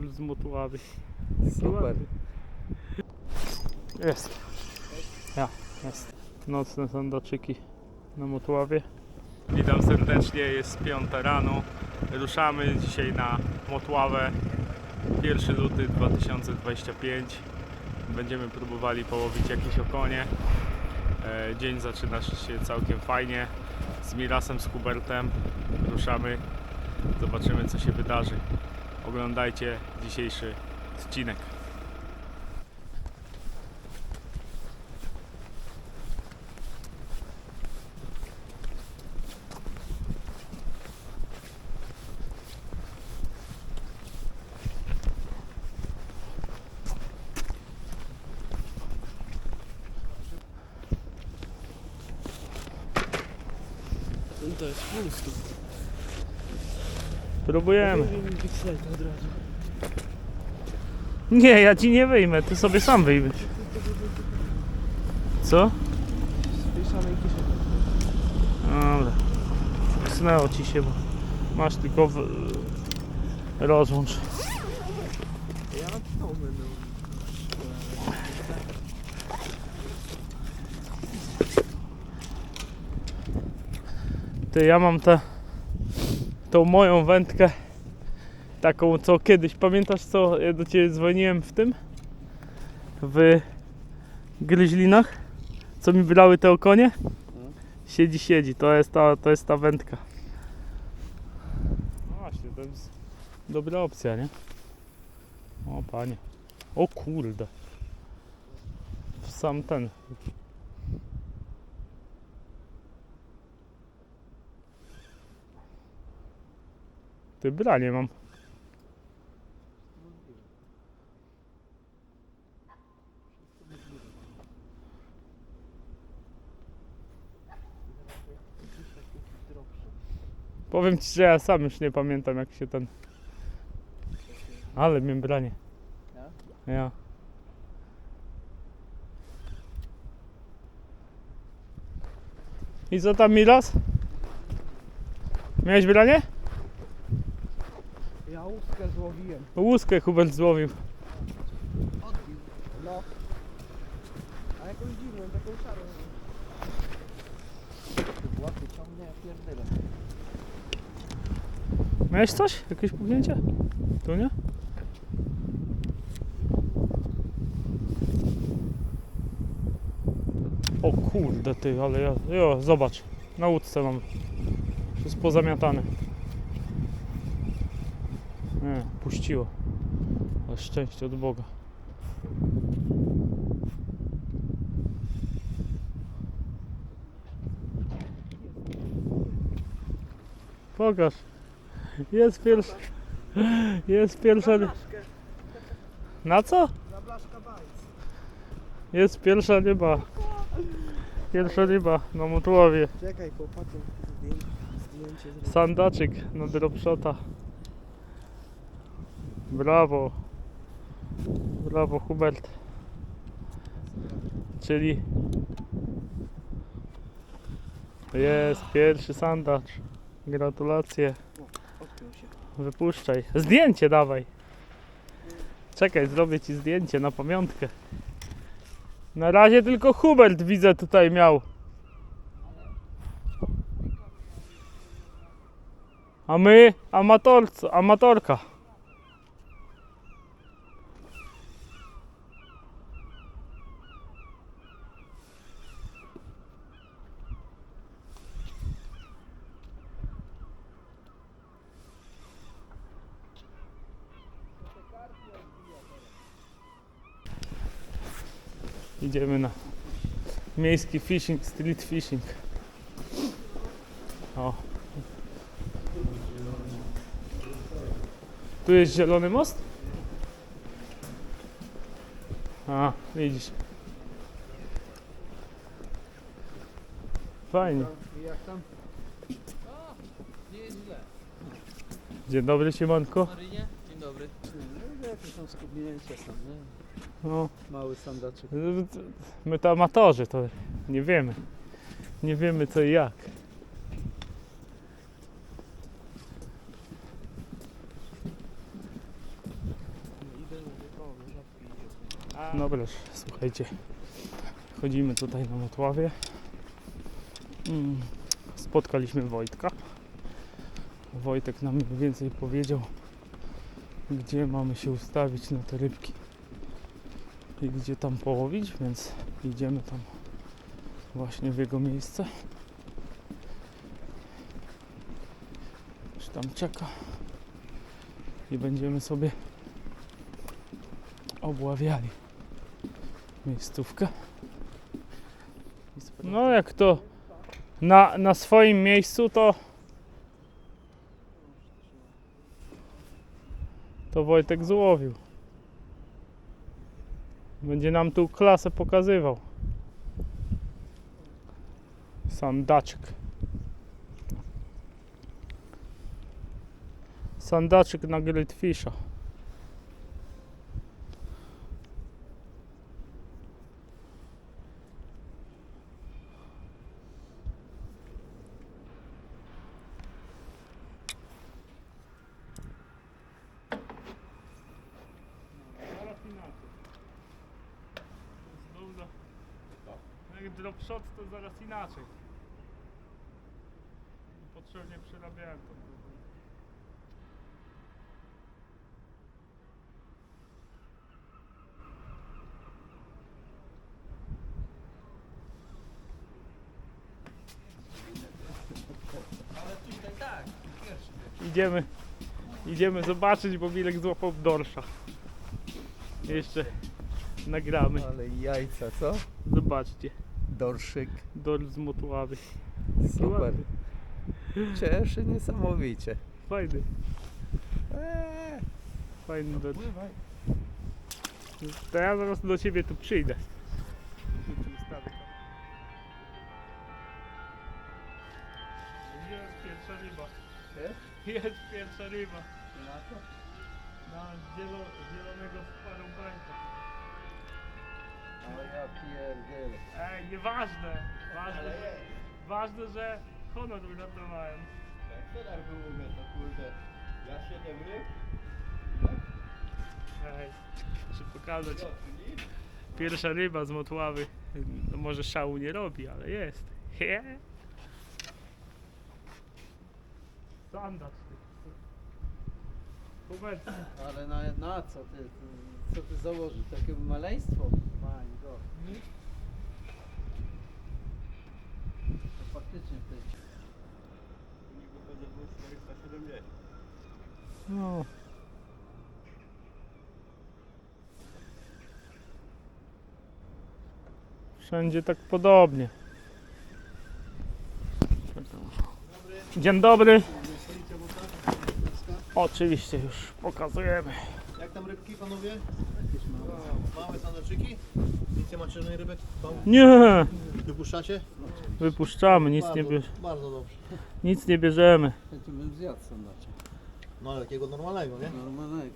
z Motławy. Super. Jest. Ja, jest. Nocne sandaczyki na Motławie. Witam serdecznie, jest piąta rano. Ruszamy dzisiaj na Motławę. 1 luty 2025. Będziemy próbowali połowić jakieś okonie. E, Dzień zaczyna się całkiem fajnie. Z Mirasem, z Hubertem ruszamy. Zobaczymy co się wydarzy. Oglądajcie dzisiejszy odcinek. To jest. Próbujemy. Nie, ja ci nie wyjmę, ty sobie sam wyjmiesz. Co? Dobra. Snęło ci się, bo masz tylko w... rozłącz. Ja to będę. Ty, ja mam tę tą moją wędkę taką, co kiedyś, pamiętasz co ja do Ciebie dzwoniłem w tym? W gryźlinach? Co mi brały te okonie? Siedzi, siedzi, to jest ta, to jest ta wędka. No właśnie, to jest dobra opcja, nie? O panie. O kurde. W sam ten. Ty branie mam. Powiem ci, że ja sam już nie pamiętam jak się ten. Ale mnie branie. Ja. I co tam Milas? Miałeś branie? Ja łuskę złowiłem. Łuskę Hubert złowił. Odbił. No. A jakąś dziwną, taką szarą. Łapy ciągnie, ja pierdolę. Miałeś coś? Jakieś puknięcie? Tu nie? O kurde ty, ale ja... Jo, zobacz. Na łódce mam. Wszystko pozamiatane. Nie, puściło. Ale szczęście od Boga. Pokaż. Jest pierwsza. Jest pierwsza. Na co? Jest pierwsza ryba. Pierwsza ryba na Motłowie. Czekaj. Zdjęcie, zrobię. Sandaczyk na dropshota. Brawo. Brawo Hubert. Czyli jest pierwszy sandacz. Gratulacje. Wypuszczaj. Zdjęcie dawaj. Czekaj, zrobię ci zdjęcie na pamiątkę. Na razie tylko Hubert widzę tutaj miał. A my amatorco, amatorka. Idziemy na miejski fishing, street fishing. O. Tu jest zielony most? A, widzisz. Fajnie. Jak tam? Dzień dobry, Siemanko. Marynie? Dzień dobry. Jakieś tam skubnięcie są, nie? No, Mały sandaczek. my to amatorzy, to nie wiemy. Nie wiemy co i jak. Dobra, słuchajcie. Chodzimy tutaj na Motławie. Mm, Spotkaliśmy Wojtka. Wojtek nam mniej więcej powiedział, gdzie mamy się ustawić na te rybki i gdzie tam połowić, więc idziemy tam właśnie w jego miejsce. Już tam czeka i będziemy sobie obławiali miejscówkę. No jak to na, na swoim miejscu to to Wojtek złowił. Będzie nam tu klasę pokazywał. Sandaczek. Sandaczek na. Zaraz inaczej. Dobra. Jak drop shot to zaraz inaczej. Potrzebnie przerabiałem to. Idziemy, idziemy zobaczyć, bo Wilek złapał dorsza. Jeszcze nagramy. Ale jajca, co? Zobaczcie. Dorszyk. Dor z Motławy. Super. ładny. Cieszy niesamowicie. Fajny, Eee, fajny dorsz. To ja zaraz do ciebie tu przyjdę. Jest pierwsza ryba. Jest pierwsza ryba. Na zielo, zielonego sparubeńka. O ja pierdzielę. Ej, nieważne. Ważne, że, ważne, że honor uratowałem. Jak to tak było, mówię, to kurde, ja siedem ryb, Ej, muszę pokazać. Pierwsza ryba z Motławy. No może szału nie robi, ale jest. He? Sandacz ty. Hubert, Ale na, na co ty, ty, co ty założysz? Takie maleństwo? To faktycznie w tej nie wychodzę w 470. No. Wszędzie tak podobnie. Dzień dobry. Oczywiście już pokazujemy. Jak tam rybki, panowie? Małe sandaczyki? Nic nie macie żadnej rybek? Tam Nie, wypuszczacie? wypuszczamy, nic nie, bierz, bardzo dobrze. nic nie bierzemy. bym zjadł. No ale takiego normalnego, nie? Normalnego.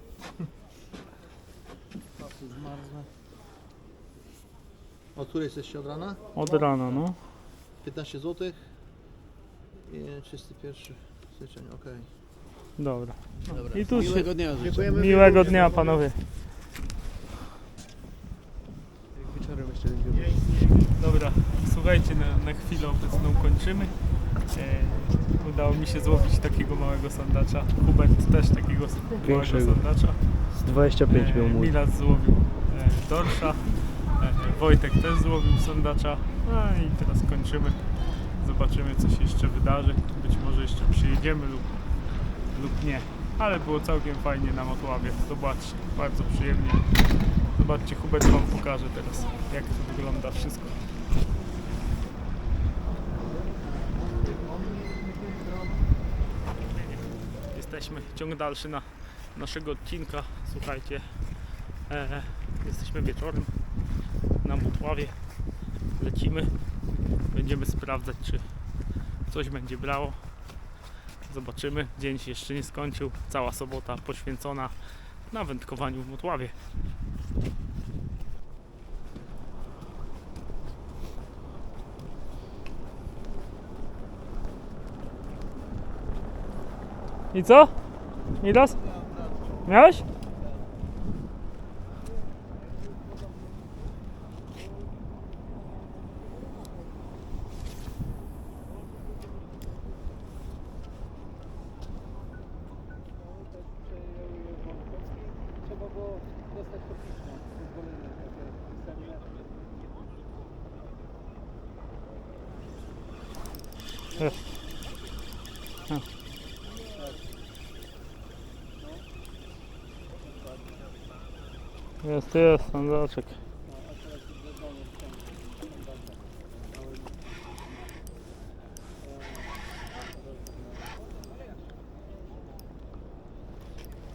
Pasy zmarzłe. Od której jesteście od rana? Od rana, no. 15 zł. I 31 styczeń, okej. Dobra. Dobra. I tu się, Miłego dnia życzę. Dziękujemy. miłego dnia panowie. Wieczorem jeszcze będziemy. Dobra, słuchajcie, na, na chwilę obecną kończymy. E, udało mi się złowić takiego małego sandacza. Hubert też takiego małego Większego. sandacza. Z 25 był E, mój. Milas złowił e, dorsza. E, Wojtek też złowił sandacza. No i teraz kończymy. Zobaczymy co się jeszcze wydarzy. Być może jeszcze przyjedziemy lub, lub nie. Ale było całkiem fajnie na Motławie. Zobaczcie, bardzo przyjemnie. Zobaczcie, Hubert wam pokaże teraz jak to wygląda wszystko. Jesteśmy, ciąg dalszy na naszego odcinka. Słuchajcie, e, jesteśmy wieczorem na Motławie. Lecimy. Będziemy sprawdzać, czy coś będzie brało. Zobaczymy. Dzień się jeszcze nie skończył. Cała sobota poświęcona na wędkowaniu w Motławie. I co? Midas? Miałeś? Jest, jest, standarda.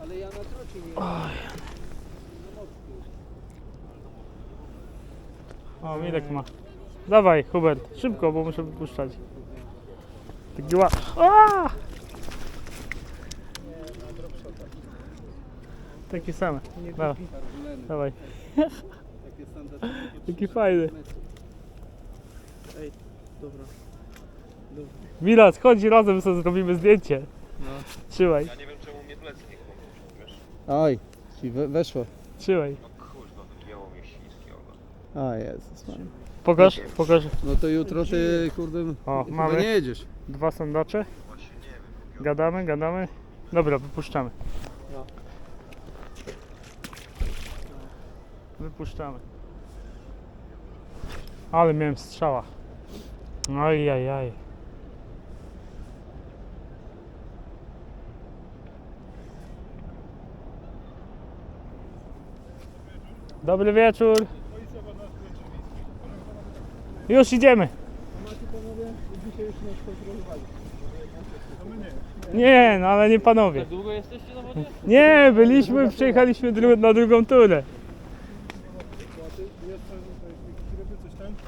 Ale ja na trocie nie. O, Mirek ma. Dawaj, Hubert, szybko, bo muszę wypuszczać. Taki ła... A! Taki sam. Dawaj, dawaj. Takie standardy. Taki fajny. Ej, dobra. Milas, chodź razem sobie zrobimy zdjęcie. No. Trzymaj, Ja nie wiem czemu mnie plecy nie kładą, wiesz? Oj, ci we, weszło. trzymaj. No kurwa, wygięło mnie śliski ogon. A Jezus Maria. Pokaż, pokaż. No to jutro ty kurde O, chyba mamy. nie jedziesz. Dwa sondacze. Właśnie nie wiem. Gadamy, gadamy. Dobra, wypuszczamy. No. Wypuszczamy. Ale miałem strzała. Ajajaj. Dobry wieczór. Już idziemy. Nie, no ale nie panowie. Długo jesteście na wodzie? Nie, byliśmy, przyjechaliśmy dru- na drugą turę.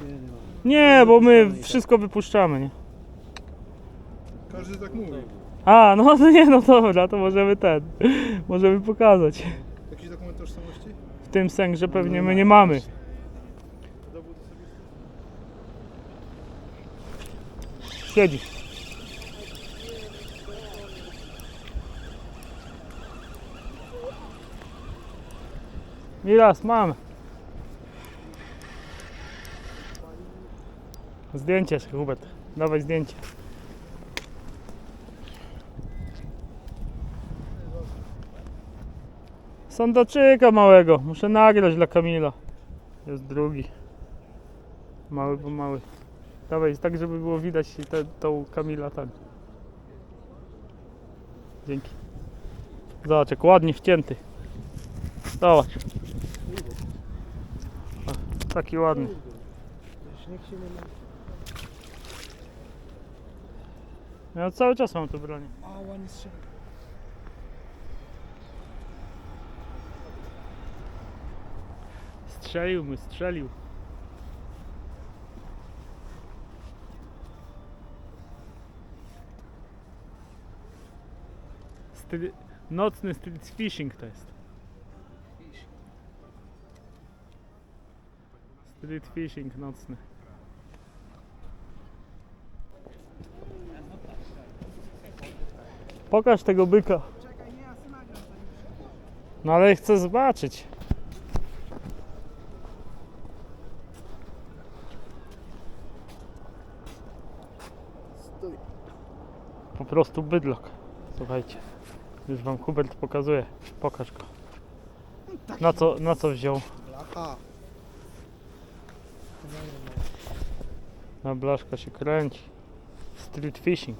Nie, nie bo my wszystko wypuszczamy, nie? Każdy tak mówi. A, no to nie, no dobra, to możemy ten, możemy pokazać. Jakiś dokument tożsamości? W tym sensie, że pewnie my nie mamy. Dowód osobisty? Siedzi. Miras, mamy. Zdjęcie, Hubert. Dawaj zdjęcie. Sądaczyka małego. Muszę nagrać dla Kamila. Jest drugi. Mały, bo mały. Dawaj, tak żeby było widać te, tą Kamila ten. Dzięki. Zobacz, jak ładnie wcięty. Zobacz. Taki ładny. Ja cały czas mam tu bronię. A, ładnie strzelił. Strzelił mu, strzelił. Stry... Nocny street fishing to jest. Street fishing nocny. Pokaż tego byka. No ale chcę zobaczyć. Po prostu bydlok. Słuchajcie. Już wam Hubert pokazuje. Pokaż go. Na co, na co wziął? Na blaszka się kręci. Street fishing.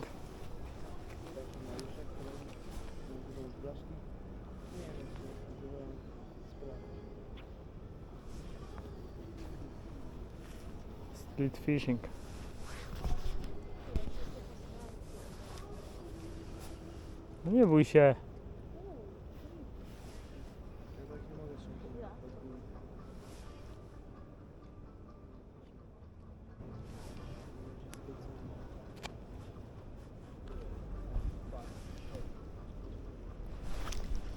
Street fishing. No nie bój się.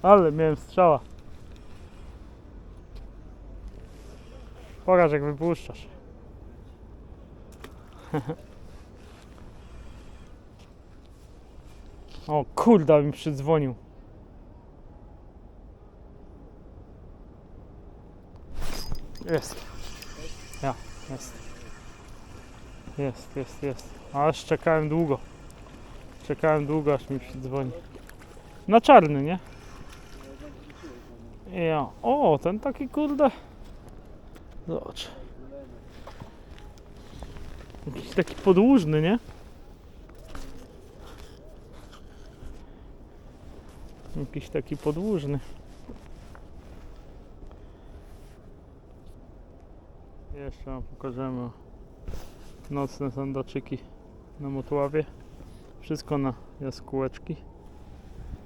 Ale miałem strzała. Pokaż jak wypuszczasz. O kurde, mi przydzwonił. Jest. Ja, jest. Jest, jest, jest. Aż czekałem długo. Czekałem długo, aż mi przydzwoni. Na czarny, nie? Ja. O, ten taki kurde. Zobacz. Jakiś taki podłużny, nie? Jakiś taki podłużny. Jeszcze wam pokażemy nocne sandaczyki na Motławie. Wszystko na jaskółeczki.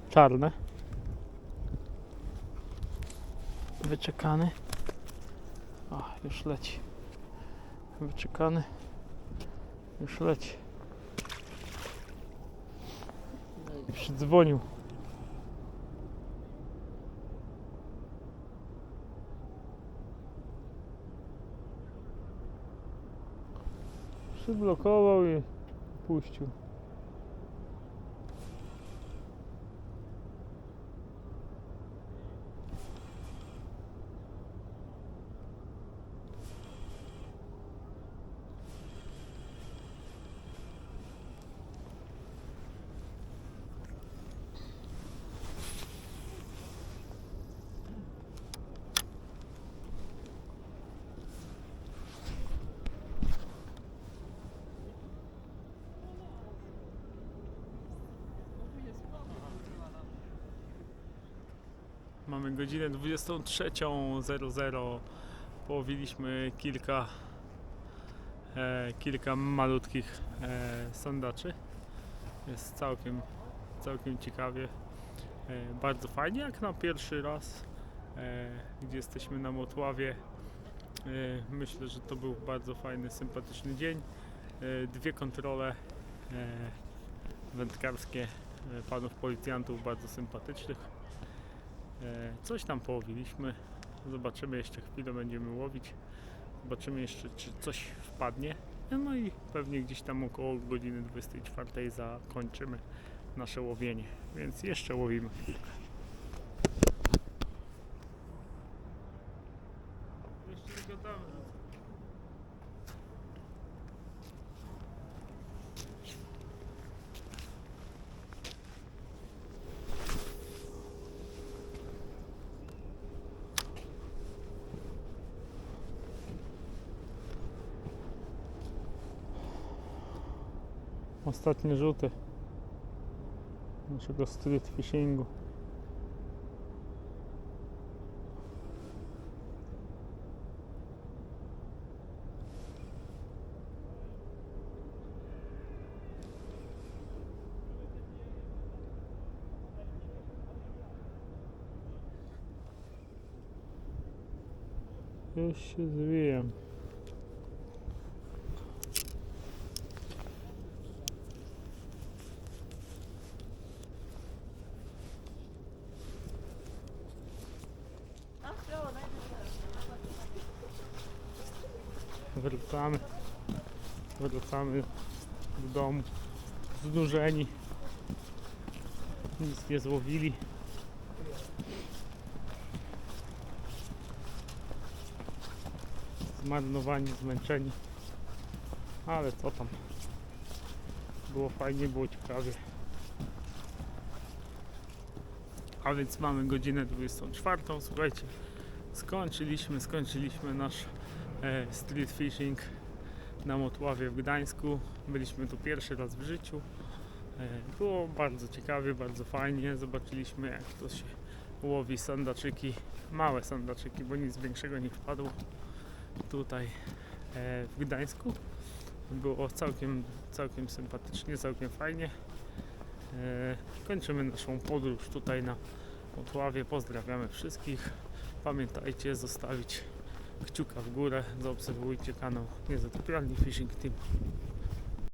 Czarne. Wyczekany. O, już leci. Wyczekany. Już leci. Przydzwonił. Przyblokował i puścił. Mamy godzinę 23.00. Połowiliśmy kilka, e, kilka malutkich e, sandaczy. Jest całkiem, całkiem ciekawie. E, bardzo fajnie, jak na pierwszy raz, e, gdzie jesteśmy na Motławie. E, myślę, że to był bardzo fajny, sympatyczny dzień. E, dwie kontrole e, wędkarskie e, panów policjantów, bardzo sympatycznych. E, Coś tam połowiliśmy. Zobaczymy jeszcze chwilę będziemy łowić. Zobaczymy jeszcze czy coś wpadnie. No i pewnie gdzieś tam około godziny 24 zakończymy nasze łowienie. Więc jeszcze łowimy chwilkę. Ostatnie rzuty naszego street fishingu. Już się Wracamy. Wracamy do domu. Znużeni. Nic nie złowili. Zmarnowani, zmęczeni. Ale co tam. Było fajnie, było ciekawie. A więc mamy godzinę 24. Słuchajcie, skończyliśmy, skończyliśmy nasz street fishing na Motławie w Gdańsku. Byliśmy tu pierwszy raz w życiu. E, było bardzo ciekawie, bardzo fajnie. Zobaczyliśmy jak to się łowi sandaczyki, małe sandaczyki, bo nic większego nie wpadło tutaj e, w Gdańsku. Było całkiem, całkiem sympatycznie, całkiem fajnie. E, kończymy naszą podróż tutaj na Motławie. Pozdrawiamy wszystkich. Pamiętajcie zostawić kciuka w górę, zaobserwujcie kanał Niezatopialni Fishing Team.